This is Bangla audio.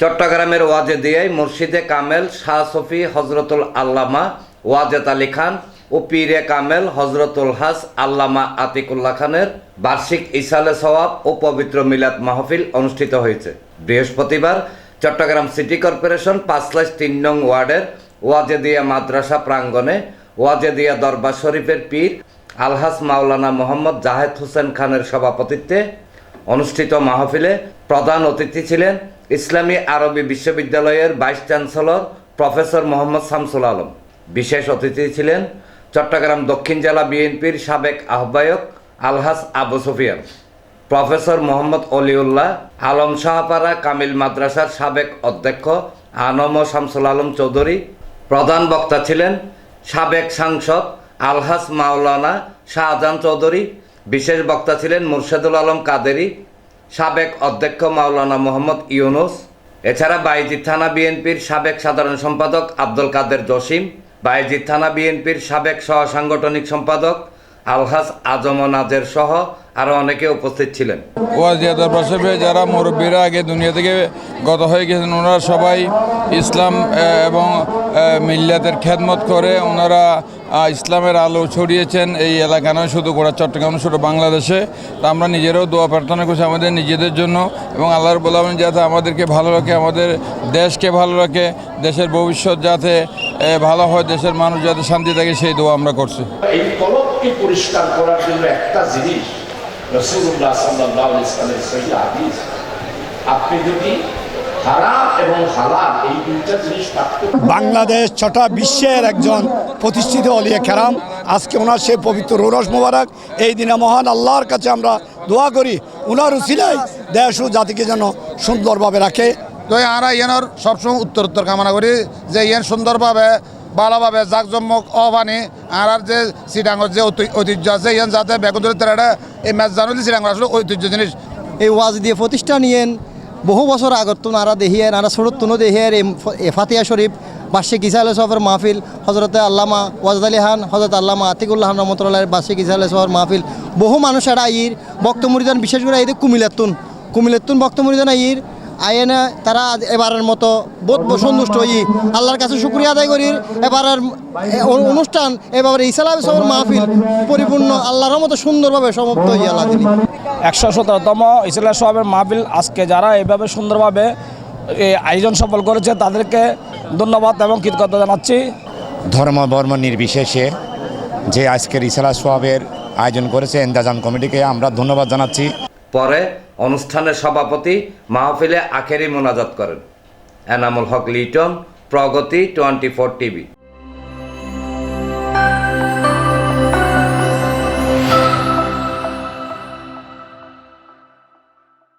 চট্টগ্রামের ওয়াজে ওয়াজেদিয়ায় মুর্শিদে কামেল, শাহ সফি হজরতুল আল্লামা, ওয়াজেদ আলী খান ও পীরে কামেল হজরতুল হাস, আল্লামা আতিকুল্লাহ খানের বার্ষিক ইসালে সওয়াব ও পবিত্র মিলাদ মাহফিল অনুষ্ঠিত হয়েছে। বৃহস্পতিবার চট্টগ্রাম সিটি কর্পোরেশন পাঁচলাশ তিন নং ওয়ার্ডের ওয়াজেদিয়া মাদ্রাসা প্রাঙ্গণে ওয়াজেদিয়া দরবার শরীফের পীর আলহাস মাওলানা মোহাম্মদ জাহেদ হোসেন খানের সভাপতিত্বে অনুষ্ঠিত মাহফিলে প্রধান অতিথি ছিলেন ইসলামী আরবি বিশ্ববিদ্যালয়ের vice chancellor professor Mohammad Shamsul Alam. বিশেষ অতিথি ছিলেন চট্টগ্রাম দক্ষিণ জেলা বিএনপির সাবেক আহ্বায়ক আলহাস আবু সুফিয়ান, প্রফেসর মোহাম্মদ অলিউল্লাহ, আলম শাহপাড়া কামিল মাদ্রাসার সাবেক অধ্যক্ষ আনম শামসুল আলম চৌধুরী, প্রধান বক্তা ছিলেন সাবেক সাংসদ আলহাস মাওলানা শাহজাহান চৌধুরী, বিশেষ বক্তা ছিলেন মুর্শেদুল আলম কাদেরি সাবেক অধ্যক্ষ মাওলানা মোহাম্মদ ইউনুস, এছাড়া বাইজিৎ থানা বিএনপির সাবেক সাধারণ সম্পাদক আব্দুল কাদের জসিম বাইজিৎ থানা বিএনপির সাবেক সহ সাংগঠনিক সম্পাদক আলহাস আজম নাজের সহ আরও অনেকে উপস্থিত ছিলেন। ওয়াজিয়া দরবার যারা মুরব্বীরা আগে দুনিয়া থেকে গত হয়ে গেছেন ওনারা সবাই ইসলাম এবং মিল্লাতের খেদমত করে ওনারা ইসলামের আলো ছড়িয়েছেন এই এলাকা নয় শুধু গোড়া চট্টগ্রাম শুধু বাংলাদেশে। তা আমরা নিজেরাও দোয়া প্রার্থনা করছি আমাদের নিজেদের জন্য এবং আল্লাহর বলাবেন যাতে আমাদেরকে ভালো রাখে আমাদের দেশকে ভালো রাখে দেশের ভবিষ্যৎ যাতে ভালো হয় দেশের মানুষ যাতে শান্তি থাকে সেই দোয়া আমরা করছি। এই পরিষ্কার করার জন্য একটা জিনিস রসুল্লাহ সাল্লাহ ইসলামের সহি হাদিস আপনি যদি বাংলাদেশ ছটা বিশ্বের একজন প্রতিষ্ঠিত অলিয়া খেরাম আজকে ওনার সেই পবিত্র রোরস মোবারক এই দিনে মহান আল্লাহর কাছে আমরা দোয়া করি ওনার উসিলাই দেশ ও জাতিকে যেন সুন্দরভাবে রাখে। তো আমরা ইয়ানোর সবসময় উত্তর উত্তর কামনা করি যে ইয়ান সুন্দরভাবে ভালোভাবে জাকজমক অবানি আর আর যে সিটাঙ্গর যে ঐতি- ঐতিহ্য আছে, ইয়ান যাতে বেগুন তেরাটা এই ম্যাচ জানুলি সিটাঙ্গর আসলে ঐতিহ্য জিনিস। এই ওয়াজ দিয়ে প্রতিষ্ঠান ইয়েন, বহু বছর আগত তো নারা দেহিয়ে নারা ছোট তুনো দেহিয়ে এ ফাতিয়া শরীফ বার্ষিক ইসালে সফর মাহফিল, হজরতে আল্লামা ওয়াজদ আলী খান, হজরত আল্লামা আতিকুল্লাহ রহমতুল্লাহের বার্ষিক ইসালে সফর মাহফিল, বহু মানুষ এরা আইর বক্তমুরিদান বিশেষ করে এই কুমিলাতুন কুমিলাতুন বক্তমুরিদান আইর আইনে তারা এবারের মতো বোধ সন্তুষ্ট হই। আল্লাহর কাছে শুক্রিয়া আদায় করি। এবারের অনুষ্ঠান এবারে ইসালাম সফর মাহফিল পরিপূর্ণ আল্লাহর মতো সুন্দরভাবে সমাপ্ত হই আল্লাহ দিলি। একশো সতেরোতম ইসলাম সাহেবের মাহফিল আজকে যারা এভাবে সুন্দরভাবে এই আয়োজন সফল করেছে তাদেরকে ধন্যবাদ এবং কৃতজ্ঞতা জানাচ্ছি। ধর্ম বর্ম নির্বিশেষে যে আজকের ইসলা সোয়াবের আয়োজন করেছে এন্দাজাম কমিটিকে আমরা ধন্যবাদ জানাচ্ছি। পরে অনুষ্ঠানের সভাপতি মাহফিলে আখেরি মোনাজাত করেন। Enamul Haque Liton Pragati twenty four TV.